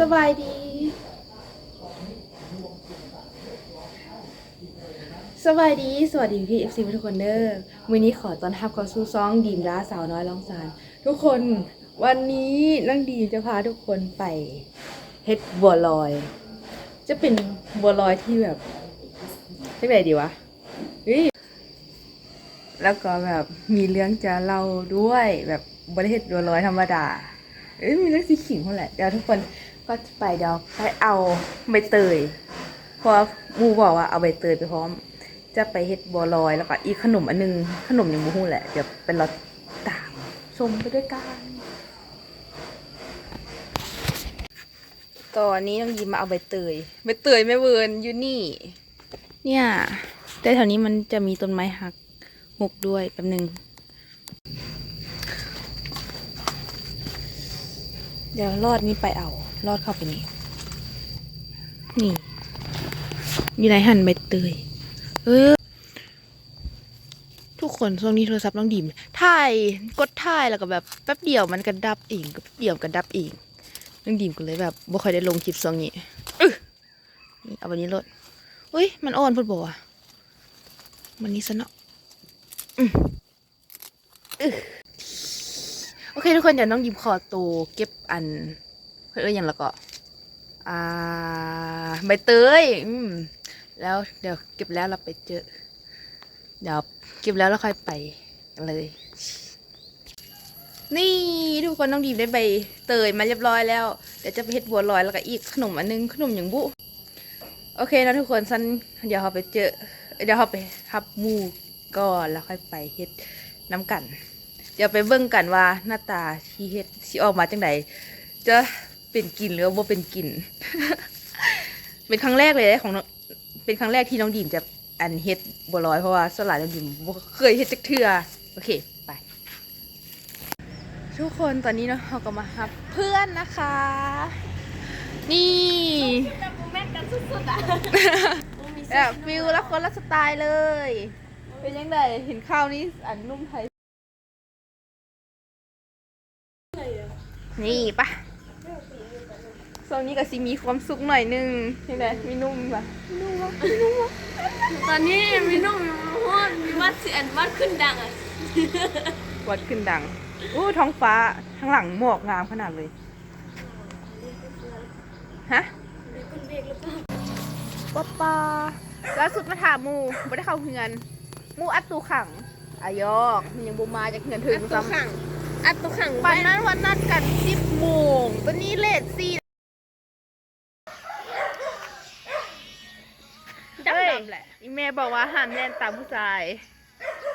สบายดี สบายดี สวัสดีพี่เอฟซีทุกคนเด้อวันนี้ขอต้อนรับเข้าสู่ซองดีมร้าสาวน้อยลองสาร ทุกคนวันนี้นั่งดีจะพาทุกคนไปเฮ็ดบัวลอย จะเป็นบัวลอยที่แบบเรียกไงดีวะเฮ้ยแล้วก็แบบมีเรื่องจะเล่าด้วยแบบบริเฮ็ดบัวลอยธรรมดา เอ้ยมีเรื่องสีขิงเขาแหละเดี๋ยวทุกคนก็ไปเดี๋ยวไปเอาใบเตยเพราะว่าบูบอกว่าเอาใบเตยไปพร้อม จะไปเฮ็ดบัวลอยแล้วก็อีกขนมอันนึงขนมยังบูฮู้แหละเดี๋ยวเป็นรถตามชมไปด้วยกันตอนนี้น้องยิ้มมาเอาใบเตยใบเตยแม่เวิร์นอยู่นี่ เนี่ยแต่แถวนี้มันจะมีต้นไม้หักหกด้วยแป๊บหนึ่ง ดี๋ยวรอดนี้ไปเอารอดเข้าไปนี่ นี่อยู่ไหนหันใบเตย เออ ทุกคนช่วงนี้โทรศัพท์น้องดีมถ่ายกดถ่ายแล้วก็แบบแป๊บเดียวมันก็ดับเองแป๊บเดียวก็ดับเองน้องดีมก็เลยแบบบ่ค่อยได้ลงคลิปช่วงนี้อึ๊ะนี่เอาวันนี้รถอุ้ยมันอ่อนพูดบอกว่ามันนี้ซะเนาะอืออ เคทุกคนเดี๋ยวน้องยิมขอตัวเก็บอัน เพื่ออย่างละก็ อ่าใบเตยอืมแล้วเดี๋ยวเก็บแล้วเราไปเจอ เดี๋ยวเก็บแล้วเราค่อยไปเลย นี่ทุกคนต้องดีมได้ใบเตยมาเรียบร้อยแล้ว เดี๋ยวจะไปเฮ็ดบัวลอยแล้วก็อีกขนมอันนึงขนมอย่างบุ โอเคนะทุกคนสั้นเดี๋ยวเราไปเจอ เดี๋ยวเราไปทับหมูก่อนแล้วค่อยไปเฮ็ดน้ำกัน ดี๋ยวไปเบิ่งกันว่าหน้าตาที่เฮ็ดสิออกมาจังไดจะเป็นกลิ่นหรือว่าบ่เป็นกลิ่น เป็นครั้งแรกเลยของน้องเป็นครั้งแรกที่น้องดีมจะอันเฮ็ดบัวลอยเพราะว่าสวนหลายน้องดีมบ่เคยเฮ็ดจักเทื่อโอเคไป ทุกคนตอนนี้เนาะเราก็มาฮับ เพื่อนนะคะ นี่แม่นกันสุดๆอะแบบฟิลละคนละสไตล์เลย เป็นยังไงเห็นข้าวนี้อันนุ่มไทย นี่ปะโซนนี้ก็สิมีความสุขหน่อยนึงยังไงมีนุ่มปะตอนนี้มีนุ่มมีม้วนมีวัดเสียนวัดขึ้นดังอะวัดขึ้นดังอู้ท้องฟ้าข้างหลังหมอกงามขนาดเลยฮะป้าปาล่าสุดมาถามหมูไม่ได้เข้าเฮือนหมูอัดตูขังอายอกมันยังบูมาจากเฮือนถึงอัดตัวซ้ำขัง อัดตัวขังปันนั้นวันนัดกันสิบโมงตอนนี้เลทสี่ดำเอ้ยๆแหละอีเมย์บอกว่าห้ามเล่นตามผู้ชาย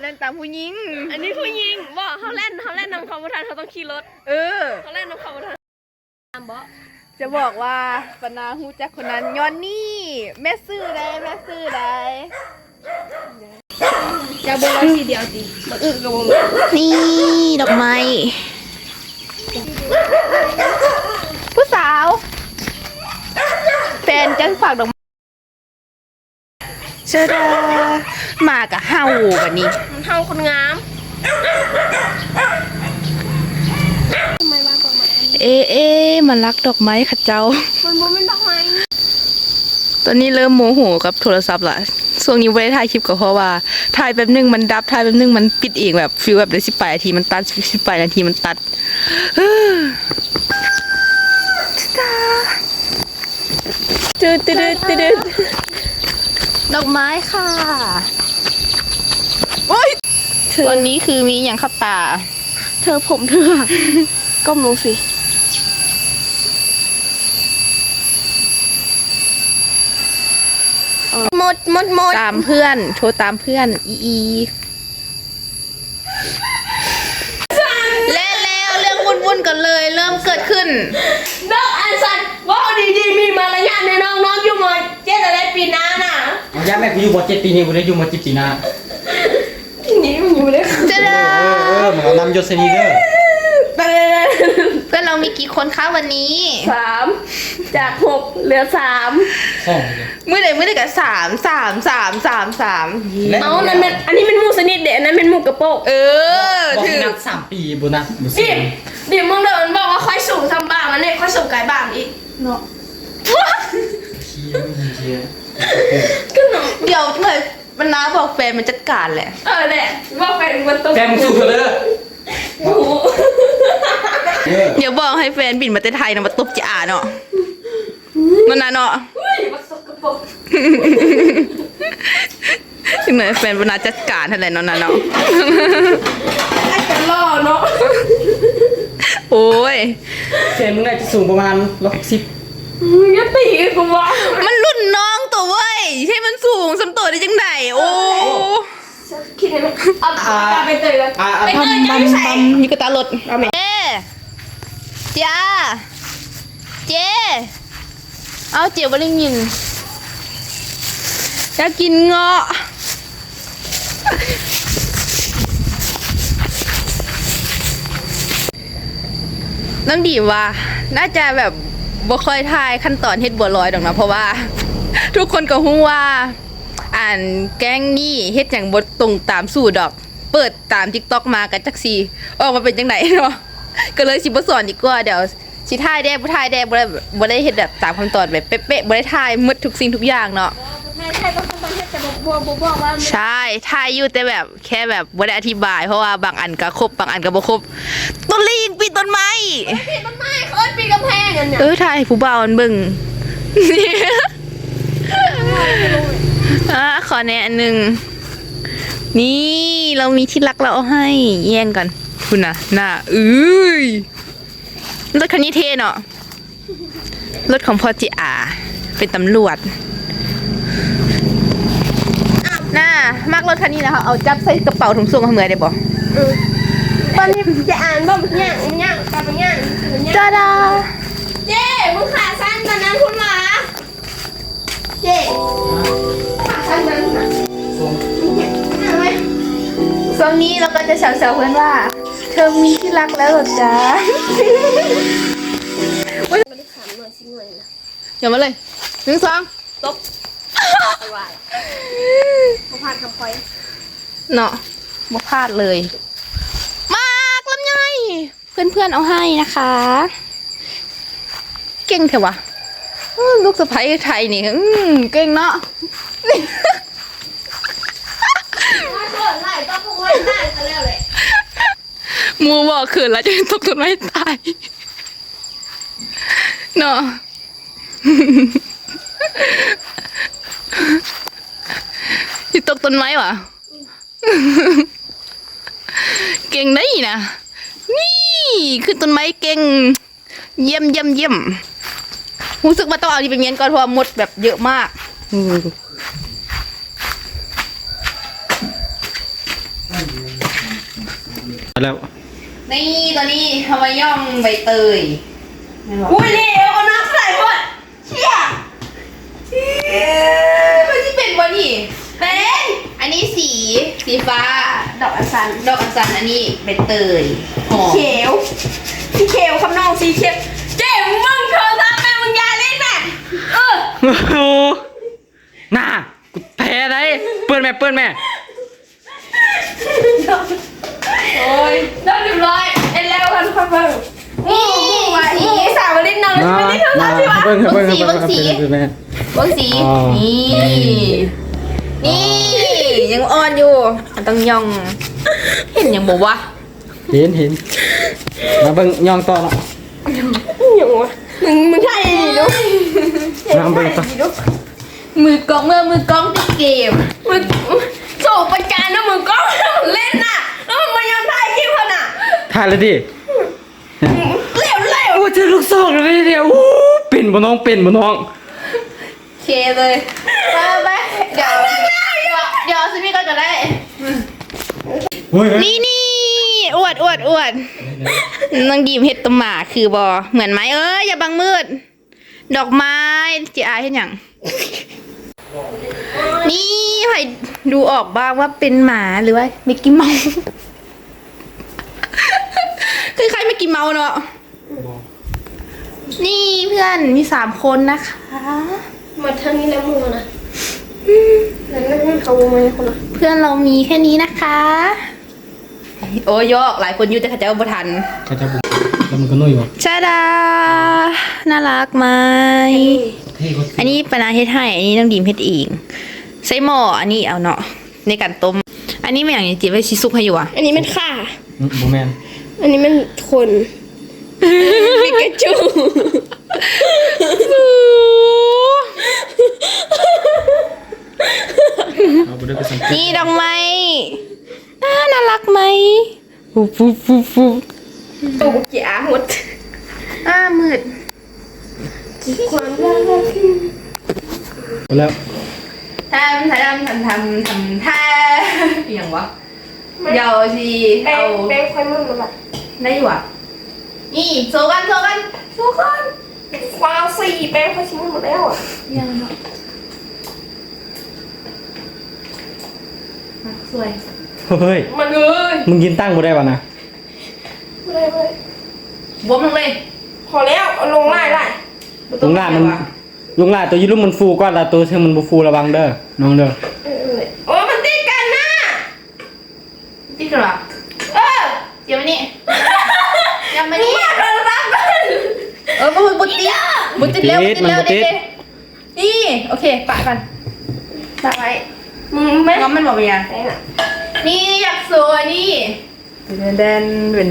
เล่นตามผู้หญิง อันนี้ผู้หญิงบอกเขาเล่นเขาเล่นนำเขาประทานเขาต้องขี่รถเออ เขาเล่นนำเขาประทานตามบ่จะบอกว่าปนาฮู้จักคนนั้นย้อนนี่แม่ซื้อได้แม่ซื้อได้ จะบอกว่าทีเดียวสิมาอึกับผมนี่ดอกไม้ผู้สาวแฟนจังฝากดอกไม้เชิดามากับเฮาแบบนี้มันเท่าคนงามทำ ไมมาบอกมาเอ๊ะเอ๊ะมันรักดอกไม้ค่ะเจ้า มันบ่เป็นดอกไม้ตอนนี้เริ่มโมโหกับโทรศัพท์ละช่วงนี้ไม่ได้ถ่ายคลิปก็เพราะว่าถ่ายแป๊บนึงมันดับถ่ายแป๊บนึงมันปิดเองแบบฟิลแบบเดี๋ยวสิบแปดนาทีมันตัดสิบแปดนาทีมันตัดเฮ้อตาตืดตืดตืดดอกไม้ค่ะโอ้ยตอนนี้คือมีอย่างขับตา เธอผมเธอ ก้มลงสิ หมดหมดหมดตามเพื่อนโทรตามเพื่อน อีอีและแล้วเรื่องวุ่นๆกันเลย เริ่มเกิดขึ้นดอกอันสันว่าดีดีๆมีมารยาทในน้องน้องๆอยู่หมดเจ๊อะไรปีหน้าน่ะเอาย่าแม่กูอยู่บทเจ็ดปีนี่กูได้อยู่มาจิบปีหนาทีนี้มันอยู่เลยจะเอได้อเออเออเหมือนเอานำยศนีเด้อไปเลยเพื่อนเรามีกี่คนคะวันนี้สามจากหกเหลือสามสองเลย เมื่อไหร่เมื่อไหร่กับสามสามสามสามสามและ เอานั่นเป็นอันนี้เป็นหมูสนิทเด็อันนั้นเป็นหมูกระโปงเออบอกถือนับสามปีบุนับบุดิสิดิมึงเดินบอกว่าามอันนี้ค่อยส่งไก่บ้านอีกเนาะเชียร์ไม่เชียร์ก็หนูเดี๋ยวเมื่อมันน้าบอกแฟนมันจัดการแหละ เออแหละว่าแฟนมันต้องแฟนมึงสู้กันเลย โอ้โห เออเดี๋ยวบอกให้แฟนบินมาแต่ไทยนะมาตบจีอาเนาะนั่นนะเนาะเฮ้ยมาสกปรกเหมือนแฟนบรรณาจัดการอะไรเนาะนะเนาะไอ้กันล่อเนาะโอ้ยแฟนมึงน่าจะสูงประมาณร้อยสิบมึงจะตีกูวะมันรุ่นน้องตัวเว้ยให้มันสูงสมตัวได้จังไหนโอ้ คิดได้ไหมเอาเอาไปเตยกันอ่าไปอ่าเตยจะบัไม่มใส่บัมนี่ก็ตารถเอาไหมเจ๊จ้าเจ๊เอาเจียวบริงินอยากกินเงาะน้องดีว่า น่าจะแบบบ่ค่อยทายขั้นตอนเฮ็ดบัวลอยดอกนะเพราะว่า ทุกคนก็ฮู้ว่า อ่านแกงนี่เฮ็ดอย่างบทตรงตามสูตรดอก เปิดตาม TikTok มากันจักซีออกมาเป็นจังไดเนาะก็เลยสิบ่สอนดีกว่าเดี๋ยวสิถ่ายได้บ่ถ่ายได้บ่ได้บ่ได้เฮ็ดแบบตามขั้นตอนแบบเป๊ะๆบ่ได้ถ่ายหมดทุกสิ่งทุกอย่างเนาะใช่ก็ต้องให้แต่บัวบัวบอกว่าใช่ถ่ายอยู่แต่แบบแค่แบบบ่ได้อธิบาย เพราะว่าบางอันก็ครบบางอันก็บ่ครบต้นลีนปีต้นไม้ปีต้นไม้เขาปีกำแพงกันเนี่ยเออถ่ายผู้บ่าวมันเบิ่ง อะขอแนะอันหนึ่ง นี่เรามีที่รักเราเอาให้ แย่งกันคุณนะหน้าเอ้ยรถคันนี้เท่เนาะรถของพ่อจิอาเป็นตำรวจน่ามากรถคันนี้นะคะเอาจับใส่กระเป๋าถุงส่งเหมือได้บ่ตอนนี้จะอ่านว่ามันย่างมันย่างกลับมันย่างมันย่างจ้าดาเจ๊มึงขาสั้นตอนนั้นคุณหมาเจ๊ ขาสั้นนั้นนะส่งเอาไหมช่วงนี้เราก็จะแซวๆเพื่อนว่า เธอมีที่รักแล้วเหรอจ๊ะไม่ได้ขำหน่อยสิหน่อยนะเดี๋ยวมาเลยหนึ่งสองตบไปว่าเขาผ่านคำคอยเนาะบ่พลาดเลย มากลำไยเพื่อนๆเอาให้นะคะ เก่งเถอะวะอื้อลูกสะใภ้ไทยนี่อืมเก่งเนาะ ว่าเกิดไรต้องพูดว่าได้ซะแล้วเลยหมูบอกขืนแล้วจะตกต้นไม้ตายเนาะที่ตกต้นไม้วะเก่งได้นะนี่ขึ้นต้นไม้เก่ง เยี่ยมเยี่ยมเยี่ยมรู้สึกว่าต้องเอาที่เป็นเมียนก่อนเพราะว่ามดแบบเยอะมาก แล้ว นี่ตอนนี้ทำมาย่องใบเตยอุ้ยนี่เอาน้ำใส่หมดเชี่ยมันจะเป็นวันนี่เป็น อันนี้สีสีฟ้า ดอกอัญชันดอกอัญชันอันนี้ใบเตยหอมเขียวสีเขียวคำนองสีเขียวเจ๊มึงเธอทำแม่มึงอยาเล่นน่ะเออโอ้โหน่ากูแพ้ได้เปิดแม่เปิดแม่ โอ้ยเรียบร้อยเอ็นแล้วกันค่ะเบิ้งนี่นี่สาวลิ้นน้องลิ้นไม่ได้เธอทำสิวะเบิ้งเบิ้งเบิ้งเบิ้งเบิ้งบางสีอ๋อนี่นี่ยังอ่อนอยู่มันต้องย่อง เห็นยังบอกว่าเห็นเห็นมาเบิ้งย่องต่อละอย่างวะมึงมึงใช่ดิลูกมาเบิ้งต่อมือกล้องเมื่อมือกล้องติดเกมมึงโศกประจานนะมึงก็เล่นน่ะ แล้วมึงมายอมถ่ายคลิปเขาน่ะถ่ายเลยดิเร็วเร็วโอ้เจอลูกซองเลยเดียวโอ้เป็นบ่น้องเป็นบ่น้องเคเลยไปไปเดี๋ยวเดี๋ยวซิมี่ก็จะได้เฮ้ยนี่นี่อวดอวดอวดนางดีมเฮ็ดตวหมาคือบอเหมือนไหมเอ้ยอย่าบังมืด ดอกไม้จีอายเห็นอย่าง นี่ใครดูออกบ้างว่าเป็นหมาหรือว่ามิกกี้เมาส์คล้ายๆมิกกี้เมาส์เนาะนี่เพื่อนมีสามคนนะคะ มาทางนี้แล้วมึงนะแล้วนั่นเขามาคนละเพื่อนเรามีแค่นี้นะคะ โอ้ยยอกหลายคนอยู่แต่เขาจะเอาบ่ทันเขาจะบุกแล้วมันก็นุ่ยวะชาดา น่ารักไหมเท่ก็อันนี้ปนาเฮ็ดให้ อันนี้น้ำดีมเฮ็ดเอง ใส่หม้ออันนี้เอาเนาะในการต้ม อันนี้ไม่อย่างนี้จีไว้ชิซุกให้อยู่อะอันนี้มันข่าโบแมนอันนี้มันคนปิกาจูเอาไปด้วยไปสังเกตนี่ดอกไม้อ่าน่ารักไหมฟูฟูฟูฟูตูกจ๋าหมดอ่ามืดความรักไปแล้ว ทำทำทำทำทำท่าอย่างวะเดี๋ยวสิแป้เอางแป้ค่อยมึงมาแบบได้อยู่อะนี่โซกันโซกันโซกันว้าวสี่แป้งค่อยชิ้นหมดแล้วอะยังเนาะอะสวยเฮ้ย มันเลยมึงกินตั้งกูได้ป่ะนะไม่ได้ไม่ได้บวมลงเลยพอแล้วเอาลงไล่ไล่ลุงล่ามัน ลุงล่าตัวยี่รุ่มมันฟูก่อนละตัวเธอมันบูฟูระวังเด้อน้องเด้อเออเออโอ้ยมันติดกันนะติดกันเหรอเออเดี๋ยวมานี่ยังมานี่มาโทรศัพท์กันเออบุบุติดบุติดแล้วบุติดแล้วเด็กๆนี่โอเคปะกันปะไว้มึงไม่ง้อมมันบอกเป็นยังแป้งอะนี่อยากสวยนี่เดนเดนเป็น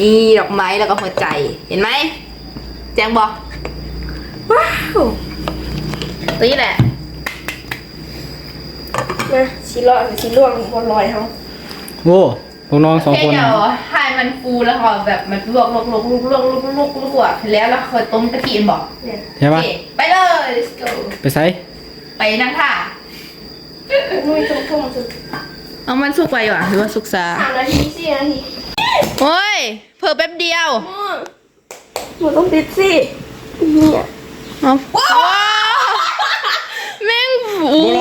นี่ดอกไม้แล้วก็หัวใจเห็นไหมแจงบอก ว้าวตัวนี้แหละมาชิ้นรอดชิ้นล่วงบนลอยเขาโอ้พวกน้องสองแค่คนเดี๋ยวให้มันฟูแล้วก็แบบมันลวกลวกลวกลวกลวกลวกลวกลวกแล้วแล้วเคยต้มกะทิบอกเนี่ยใช่โอปะเคไปเลย let's go ไปใส่ไปนั่งท่านุ่ยทุ่มทุ่มสุดเอามันสุกไปว่ะหรือว่าสุกซาสามนาทีสี่นาทีโอ้ยเพิ่แป๊บเดียวม่วงหนูต้องติดสิเนี่ย เอาว้าวแม่งโอ้โห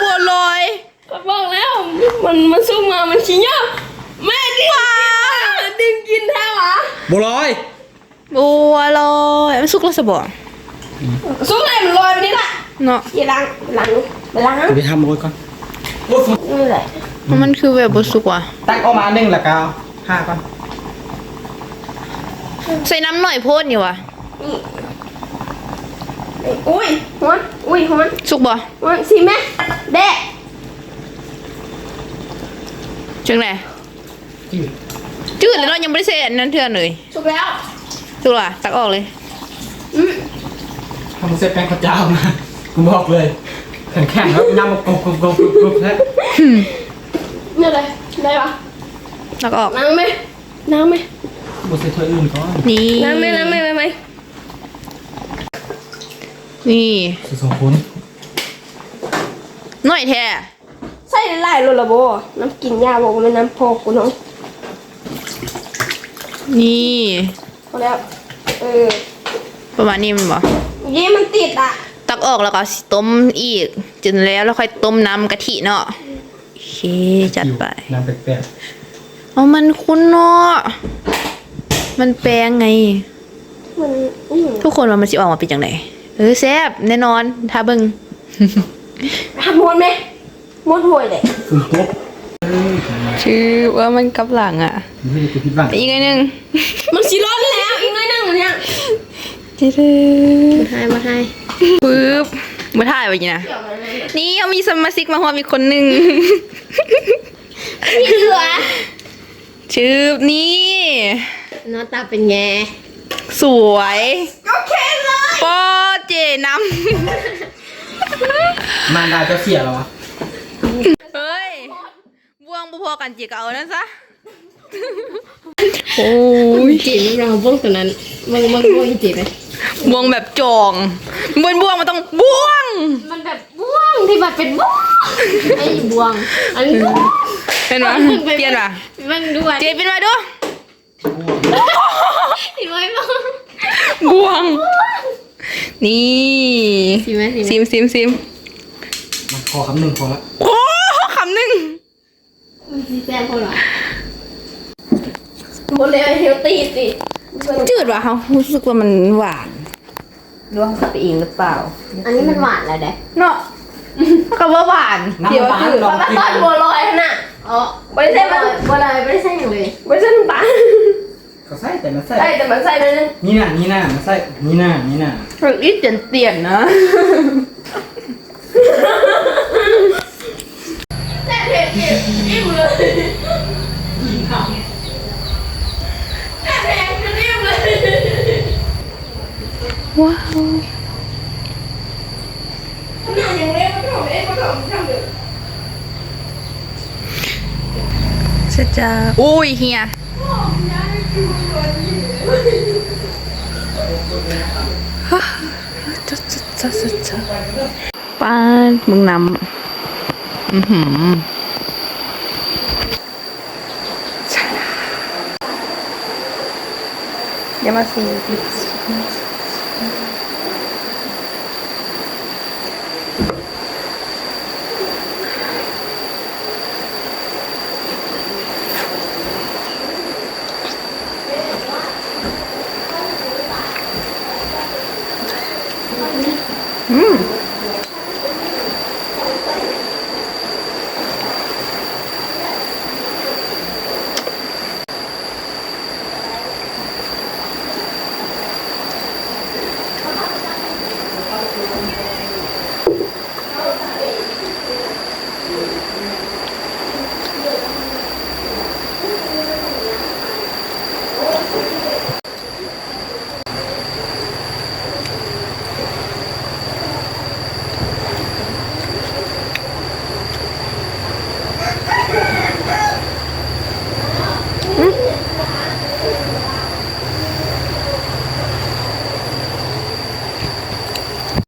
บัวลอยก็บอกแล้ว มันมันสู้มา มันชิ้นเยอะแม่ดิดึงกินแท้หวะบัวลอย บัวลอยมันสุกแล้วสบอสู้ไงมันลอยไปนี่แหละเนาะอย่าล้างล้างไปล้างจะไปทำโอ้ยก่อนนี่แหละมันคือแบบบสุกว่ะตั้งออกมาหนึ่งละกาวห้าก่อนใส่น้ำหน่อยโพดนี่ว่ะนี่ อุ้ยฮวนอุ้ยฮวนสุกบ่ฮวนสิแม่เด็กจังไหนจืดจืดแล้วเรายังไม่ได้ใส่อันนั้นเทื่อนเลยสุกแล้วสุกว่ะตักออกเลยอืมทำเสร็จแป้งข้าวเจ้ามากูบอกเลยแข็งแข็งแล้วย่ำมากรุบกรุบกรุบกรุบกรุบแล้วนี่อะไรได้ปะตักออกล้างไหมล้างไหมบดใส่ถ้วยอื่นก่อนนี่ล้างไหมล้างไหมไหมไหม นี่สิสองคนหน่อยแท้ใส่ไล่โรลาโบน้ำกินยาบอกว่ามันน้ำพอกกูน้องนี่พอแล้ว เออประมาณนี้มันบ่เยี่มันติดอะ ตักออกแล้วก็สิต้มอีกจนแล้วแล้วค่อยต้มน้ำกะทิเนาะโอเคจัดไปน้ำแปลกเอามันคุณเนาะมันแปลงไง มันอืมทุกคนว่ามันสิออกมาเป็นจังได เออแซ่บแน่นอนถ้าเบิ่งทำม้วนไหมม้วนห่วยเลยๆคุณปุ๊บชื่อว่ามันกับหลังอะไม่ได้กูคิดว่าอีกอันหนึงมันสีร้อนแล้วอีกหน้อยหนึงเนี่ยจืดมาให้มาให้ปึ๊บมาถ่ายไว้นี่นะเกี่ยวกันเลยนี่เอามีสมาชิกมาหอมอีกคนหนึ่งมีเหลือ ชื่อนี่ หน้าตาเป็นไง สวยโอเคเลยปอเจน้มารดาเจะเสียแล้ววะำเฮ้ยบวงบุพอกันจีก็เอานั่นซะโอ้ยจีบเราบ้งตัวนั้นมันมันบ้งจีบไหมบวงแบบจองบนบวงมันต้องบวง มันแบบบ้วงที่แบบเป็นบ้วงไอ้บ้วง อันนี้เป็นวะเปลี่ยนวะมันด้วยเจเป็นมาดูเห็ นไหมบ้างบวง นี่สิไหมสิซิมซิมซิมมันขอคำหนึ่งพอละโอ้คำหนึ่งสีแซ่บคนละหมดเลยเฮลตี้สิจืดว่ะเขารู้สึกว่ามันหวานดวงสับเองหรือเปล่า อันนี้มันหวานแล้วเด้เนาะก็ว่าหวานน้ำเดี๋ยวหวานจืด ลองมันกินต้นบัวลอยน่ะอ๋อไม่ได้ใช่บัวลอยไม่ได้ใช่อย่างเลยไม่ใช่น้ำตาล ก็ใส่แต่มาใส่ใส่แต่มันใส่นั่นนึงนี่น่ะนี่น่ะมาใส่นี่น่ะนี่น่ะเราอีเตียนเตียนนะแค่เห็นเก็บอิ่มเลยแค่เห็นก็อิ่มเลยว้าวหนังยังเล่นมาถมเอ๊ะมาถมทำเลยเสร็จจ้าอุ้ยเฮีย จ้าจ้าจ้าจ้าจ้